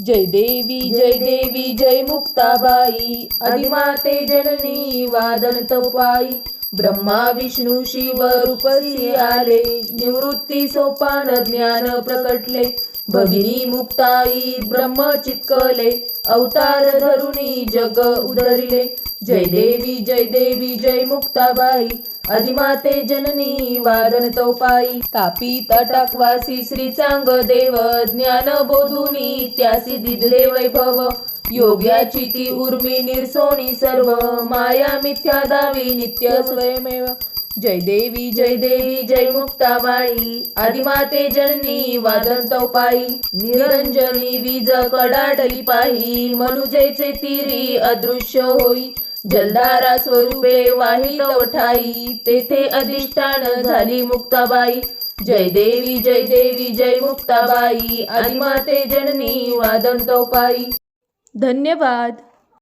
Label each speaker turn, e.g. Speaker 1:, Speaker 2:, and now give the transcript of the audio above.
Speaker 1: जय देवी जय देवी जय मुक्ताबाई. अधिमाते जननी वादन तपाई ब्रह्मा विष्णू शिव रूपसी आले. निवृत्ती सोपान ज्ञान प्रकटले. भगिनी मुक्ताई ब्रह्म चितकले अवतार धरुणी जग उदरिले. जय देवी जय देवी जय मुक्ताबाई. अधिमाते जननी वारण तौपाई तापी तटाकवासी श्री चांग देव ज्ञान बोधुनी त्यासी दिदले वैभव योग्याची ती उर्मी निर्सोणी सर्व माया मिथ्या दावी नित्य स्वयमेव. जय देवी जय देवी जय मुक्ताबाई आदिमाते जननी वादन तौपाई निरंजनी वीज कडाडली पाही मनुजेचे तिरी अदृश्य होई. जलधारा स्वरूपे वाही ओठाई तेथे अधिष्ठान झाली मुक्ताबाई. जय देवी जय देवी जय मुक्ताबाई. आदिमाते जननी वादन तौपाई धन्यवाद.